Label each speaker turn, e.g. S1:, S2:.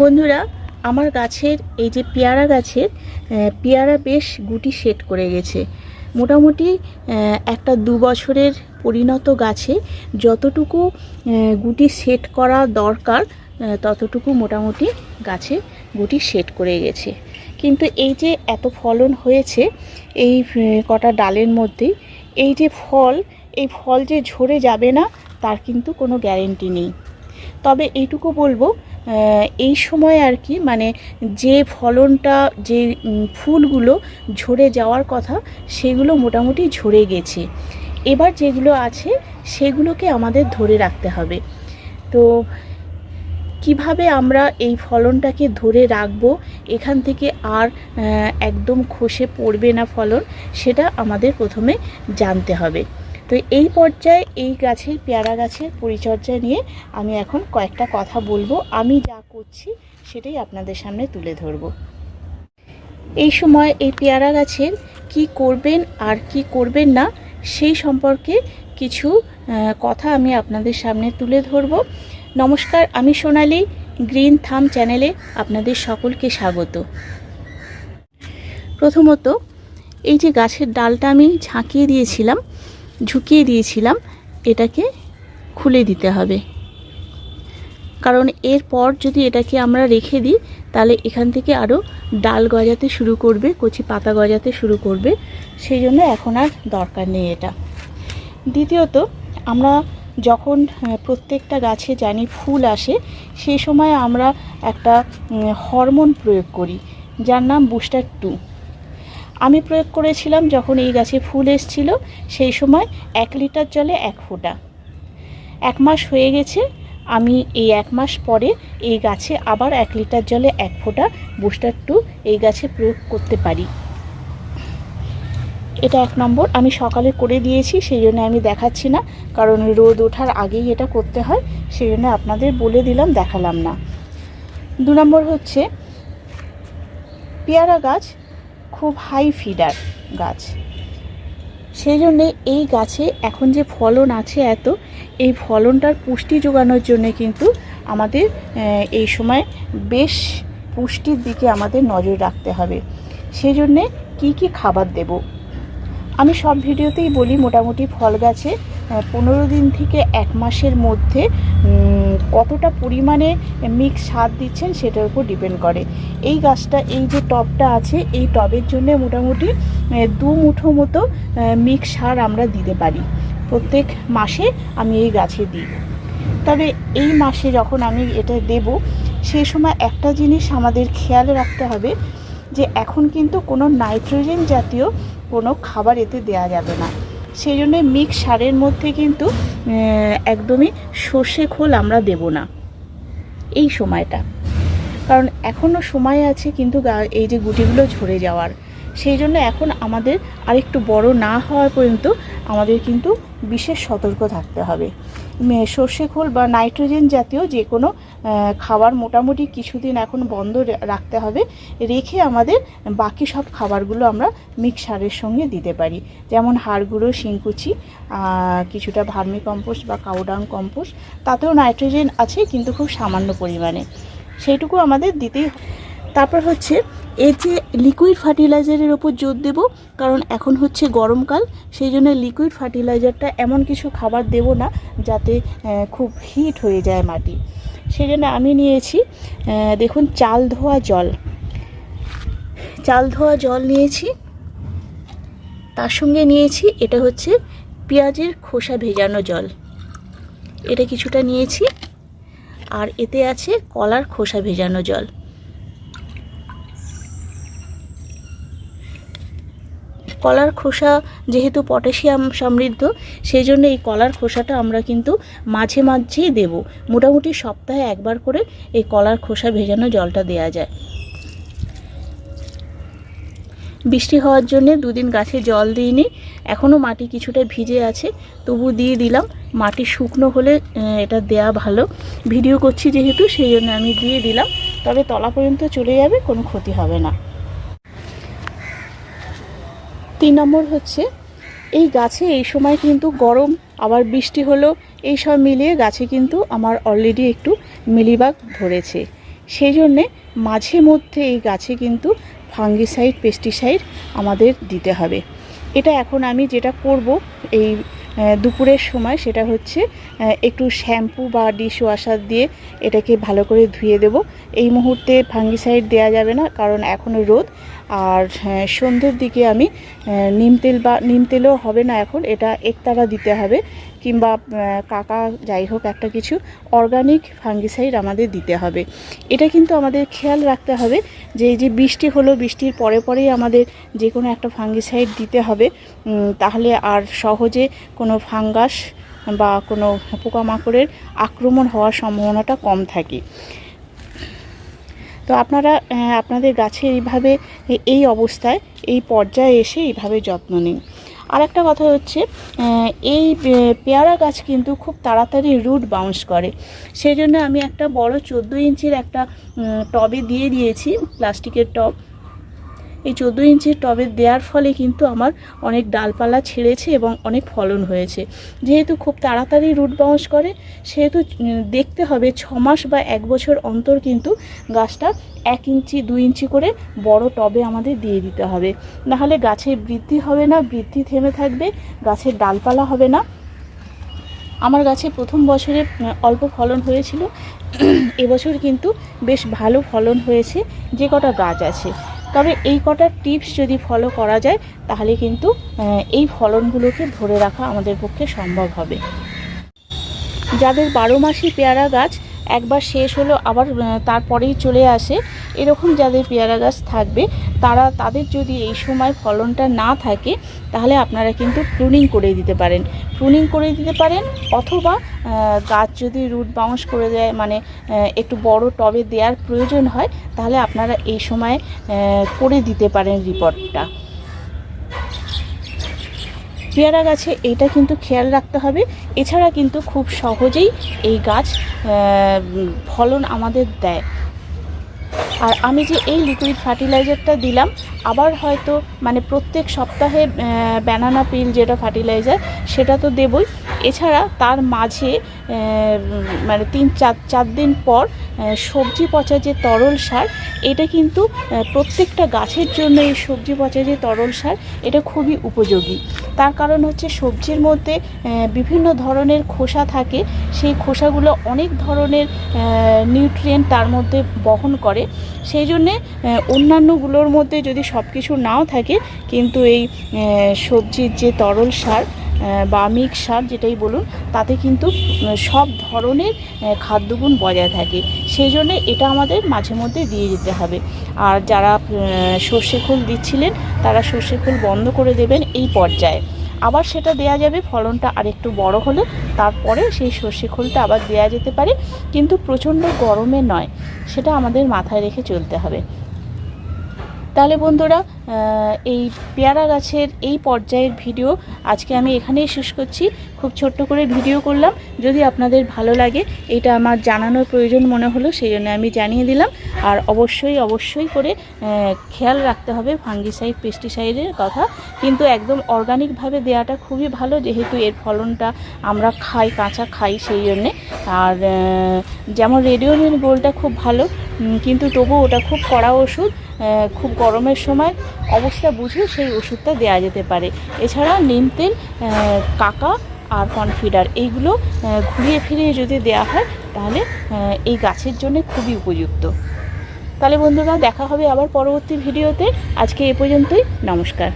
S1: বন্ধুরা, আমার গাছের, এই যে পেয়ারা গাছের পেয়ারা বেশ গুটি সেট করে গেছে। মোটামুটি একটা দু বছরের পরিণত গাছে যতটুকু গুটি সেট করা দরকার ততটুকু মোটামুটি গাছে গুটি সেট করে গেছে। কিন্তু এই যে এত ফলন হয়েছে, এই কটা ডালের মধ্যেই এই যে ফল, এই ফল যে ঝরে যাবে না, তার কিন্তু কোনো গ্যারেন্টি নেই। তবে এইটুকু বলব এই সময় আর কি মানে যে ফলনটা, যে ফুলগুলো ঝরে যাওয়ার কথা, সেগুলো মোটামুটি ঝরে গেছে। এবার যেগুলো আছে, সেগুলোকে আমাদের ধরে রাখতে হবে। তো কীভাবে আমরা এই ফলনটাকে ধরে রাখব, এখান থেকে আর একদম খসে পড়বে না ফলন, সেটা আমাদের প্রথমে জানতে হবে। তো এই পর্যায়ে এই গাছের, পেয়ারা গাছের পরিচর্যা নিয়ে আমি এখন কয়েকটা কথা বলব। আমি যা করছি সেটাই আপনাদের সামনে তুলে ধরবো। এই সময় এই পেয়ারা গাছের কি করবেন আর কি করবেন না, সেই সম্পর্কে কিছু কথা আমি আপনাদের সামনে তুলে ধরবো। নমস্কার, আমি সোনালি, গ্রিন থাম চ্যানেলে আপনাদের সকলকে স্বাগত। প্রথমত, এই যে গাছের ডালটা আমি ঝাঁকিয়ে দিয়েছিলাম ঝুঁকিয়ে দিয়েছিলাম, এটাকে খুলে দিতে হবে। কারণ এরপর যদি এটাকে আমরা রেখে দিই, তাহলে এখান থেকে আরও ডাল গজাতে শুরু করবে, কচি পাতা গজাতে শুরু করবে। সেই জন্য এখন আর দরকার নেই এটা। দ্বিতীয়ত, আমরা যখন প্রত্যেকটা গাছে জানি ফুল আসে, সেই সময় আমরা একটা হরমোন প্রয়োগ করি, যার নাম বুস্টার টু। আমি প্রয়োগ করেছিলাম যখন এই গাছে ফুল এসছিল, সেই সময় এক লিটার জলে এক ফোঁটা। এক মাস হয়ে গেছে, আমি এই এক মাস পরে এই গাছে আবার এক লিটার জলে এক ফোঁটা বুস্টার টু এই গাছে প্রয়োগ করতে পারি। এটা এক নম্বর, আমি সকালে করে দিয়েছি, সেই জন্য আমি দেখাচ্ছি না, কারণ রোদ ওঠার আগেই এটা করতে হয়, সেই জন্য আপনাদের বলে দিলাম, দেখালাম না। দু নম্বর হচ্ছে, পেয়ারা গাছ খুব হাই ফিডার গাছ। সেই জন্যে এই গাছে এখন যে ফলন আছে এত, এই ফলনটার পুষ্টি যোগানোর জন্য কিন্তু আমাদের এই সময় বেশ পুষ্টির দিকে আমাদের নজর রাখতে হবে। সেই জন্যে কী কী খাবার দেব? আমি সব ভিডিওতেই বলি মোটামুটি ফল গাছে পনেরো দিন থেকে এক মাসের মধ্যে কতটা পরিমাণে মিক্স সার দিচ্ছেন সেটার উপর ডিপেন্ড করে। এই গাছটা, এই যে টবটা আছে, এই টবের জন্য মোটামুটি দু মুঠো মতো মিক্স সার আমরা দিতে পারি। প্রত্যেক মাসে আমি এই গাছে দিই। তবে এই মাসে যখন আমি এটা দেব সেই সময় একটা জিনিস আমাদের খেয়াল রাখতে হবে, যে এখন কিন্তু কোনো নাইট্রোজেন জাতীয় কোনো খাবার এতে দেয়া যাবে না। সেই জন্য মিক্স সারের মধ্যে কিন্তু একদমই সর্ষে খোল আমরা দেব না। এই সময়টা। কারণ এখনও সময় আছে কিন্তু এই যে গুটিগুলো ঝরে যাওয়ার। সেই জন্য এখন আমাদের আরেকটু বড় না হওয়ার পর্যন্ত আমাদের কিন্তু বিশেষ সতর্ক থাকতে হবে। সর্ষে খোল বা নাইট্রোজেন জাতীয় যে কোনো খাবার মোটামুটি কিছুদিন এখন বন্ধ রাখতে হবে। রেখে আমাদের বাকি সব খাবারগুলো আমরা মিক্সারের সঙ্গে দিতে পারি। যেমন হাড় গুঁড়ো শিংকুচি কিছুটা ভার্মি কম্পোস্ট বা কাউডাং কম্পোস্ট তাতেও নাইট্রোজেন আছে কিন্তু খুব সামান্য পরিমাণে। সেইটুকু আমাদের দিতেই তারপর হচ্ছে এর যে লিকুইড ফার্টিলাইজারের ওপর জোর দেব, কারণ এখন হচ্ছে গরমকাল, সেই জন্য লিকুইড ফার্টিলাইজারটা এমন কিছু খাবার দেব না যাতে খুব হিট হয়ে যায় মাটি। সেই জন্য আমি নিয়েছি দেখুন চাল ধোয়া জল। চাল ধোয়া জল নিয়েছি, তার সঙ্গে নিয়েছি, এটা হচ্ছে পেঁয়াজের খোসা ভেজানো জল। এটা কিছুটা নিয়েছি, আর এতে আছে কলার খোসা ভেজানো জল। কলার খোসা যেহেতু পটাশিয়াম সমৃদ্ধ সেই জন্য এই কলার খোসাটা আমরা কিন্তু মাঝে মাঝেই দেব। মোটামুটি সপ্তাহে একবার করে এই কলার খোসা ভেজানো জলটা দেয়া যায়। বৃষ্টি হওয়ার জন্য দুদিন গাছে জল দিইনি এখনও মাটি কিছুটা ভিজে আছে, তবু দিয়ে দিলাম। মাটি শুকনো হলে এটা দেয়া ভালো। ভিডিও করছি যেহেতু সেই জন্য আমি দিয়ে দিলাম। তবে তলা পর্যন্ত চলে যাবে, কোনো ক্ষতি হবে না। তিন নম্বর হচ্ছে, এই গাছে এই সময় কিন্তু গরম, আবার বৃষ্টি হলো এই সব মিলিয়ে গাছে কিন্তু আমার অলরেডি একটু মিলিবাগ ধরেছে। সেই জন্যে মাঝে মধ্যে এই গাছে কিন্তু ফাঙ্গিসাইড পেস্টিসাইড আমাদের দিতে হবে। এটা এখন আমি যেটা করব এই দুপুরের সময় সেটা হচ্ছে একটু শ্যাম্পু বা ডিশ ওয়াশার দিয়ে এটাকে ভালো করে ধুয়ে দেব। এই মুহূর্তে ফাঙ্গিসাইড দেওয়া যাবে না, কারণ এখনও রোদ। আর সন্ধ্যের দিকে আমি নিম তেল বা, নিম তেলও হবে না এখন, এটা একতারা দিতে হবে, কিংবা কাকা যাই হোক একটা কিছু অর্গানিক ফাঙ্গিসাইড আমাদের দিতে হবে। এটা কিন্তু আমাদের খেয়াল রাখতে হবে যে, এই যে বৃষ্টি হলো, বৃষ্টির পরে পরেই আমাদের যে কোনো একটা ফাঙ্গিসাইড দিতে হবে তাহলে আর সহজে কোনো ফাঙ্গাস বা কোনো পোকামাকড়ের আক্রমণ হওয়ার সম্ভাবনাটা কম থাকে। তো আপনারা আপনাদের গাছের এইভাবে এই অবস্থায়, এই পর্যায়ে এসে এইভাবে যত্ন নিন। আর একটা কথা হচ্ছে এই পেয়ারা গাছ কিন্তু খুব তাড়াতাড়ি রুট বাউন্স করে। সেই জন্য আমি একটা বড় চোদ্দ ইঞ্চির একটা টবে দিয়ে দিয়েছি, প্লাস্টিকের টব। এই চোদ্দ ইঞ্চির টবে দেওয়ার ফলে কিন্তু আমার অনেক ডালপালা ছেড়েছে এবং অনেক ফলন হয়েছে। যেহেতু খুব তাড়াতাড়ি রুট বাউন্স করে, সেহেতু দেখতে হবে ছ মাস বা এক বছর অন্তর কিন্তু গাছটা এক ইঞ্চি দু ইঞ্চি করে বড় টবে আমাদের দিয়ে দিতে হবে। নাহলে গাছের বৃদ্ধি হবে না, বৃদ্ধি থেমে থাকবে, গাছের ডালপালা হবে না। আমার গাছে প্রথম বছরে অল্প ফলন হয়েছিল। এবছর কিন্তু বেশ ভালো ফলন হয়েছে, যে কটা গাছ আছে। তবে এই কটা টিপস যদি ফলো করা যায়, তাহলে কিন্তু এই ফলনগুলোকে ধরে রাখা আমাদের পক্ষে সম্ভব হবে। যাদের বারো মাসি পেয়ারা গাছ একবার শেষ হলো, আবার তারপরেই চলে আসে। এরকম যাদের পেয়ারা গাছ থাকবে, তারা, তাদের যদি এই সময় ফলনটা না থাকে, তাহলে আপনারা কিন্তু প্রুনিং করে দিতে পারেন। প্রুনিং করে দিতে পারেন, অথবা গাছ যদি রুট বাউন্স করে দেয় মানে একটু বড় টবে দেওয়ার প্রয়োজন হয়, তাহলে আপনারা এই সময় করে দিতে পারেন রিপোর্টটা পেয়ারা গাছে এটা কিন্তু খেয়াল রাখতে হবে। এছাড়া কিন্তু খুব সহজেই এই গাছ ফলন আমাদের দেয়। আর আমি যে এই লিকুইড ফার্টিলাইজারটা দিলাম, আবার হয়তো মানে প্রত্যেক সপ্তাহে ব্যানানা পিল যেটা ফার্টিলাইজার সেটা তো দেবই। এছাড়া তার মাঝে মানে তিন, চার চার দিন পর সবজি পচা যে তরল সার, এটা কিন্তু প্রত্যেকটা গাছের জন্য এই সবজি পচা যে তরল সার, এটা খুবই উপযোগী। তার কারণ হচ্ছে সবজির মধ্যে বিভিন্ন ধরনের খোসা থাকে। সেই খোসাগুলো অনেক ধরনের নিউট্রিয়েন্ট তার মধ্যে বহন করে। সেই জন্যে অন্যান্যগুলোর মধ্যে যদি সব কিছু নাও থাকে, কিন্তু এই সবজির যে তরল সার বা মিক্স সার যেটাই বলুন, তাতে কিন্তু সব ধরনের খাদ্যগুণ বজায় থাকে। সেই জন্যে এটা আমাদের মাঝে মধ্যে দিয়ে যেতে হবে। আর যারা সর্ষে খোল দিচ্ছিলেন, তারা সর্ষে খোল বন্ধ করে দেবেন এই পর্যায়ে। আবার সেটা দেয়া যাবে, ফলনটা আরেকটু বড় হলে, তারপরে সেই সর্ষে খোলটা আবার দেয়া যেতে পারে। কিন্তু প্রচণ্ড গরমে নয়, সেটা আমাদের মাথায় রেখে চলতে হবে। তাহলে বন্ধুরা এই পেয়ারা গাছের এই পর্যায়ের ভিডিও আজকে আমি এখানেই শেষ করছি। খুব ছোট্ট করে ভিডিও করলাম, যদি আপনাদের ভালো লাগে, এটা আমার জানানোর প্রয়োজন মনে হলো, সেই জন্য আমি জানিয়ে দিলাম। আর অবশ্যই অবশ্যই করে খেয়াল রাখতে হবে ফাঙ্গিসাইড, পেস্টিসাইডের কথা। কিন্তু একদম অর্গানিকভাবে দেওয়াটা খুবই ভালো, যেহেতু এর ফলনটা আমরা খাই, কাঁচা খাই সেই জন্যে। আর যেমন রেডিওমিন গোলটা খুব ভালো কিন্তু তবু ওটা খুব কড়া ওষুধ খুব গরমের সময় অবস্থা বুঝে সেই ওষুধটা দেওয়া যেতে পারে। এছাড়া নিম তেল কাকা আর কনফিডার এইগুলো ঘুরিয়ে ফিরিয়ে যদি দেওয়া হয়, তাহলে এই গাছের জন্য খুবই উপযুক্ত। তাহলে বন্ধুরা, দেখা হবে আবার পরবর্তী ভিডিওতে। আজকে এ পর্যন্তই। নমস্কার।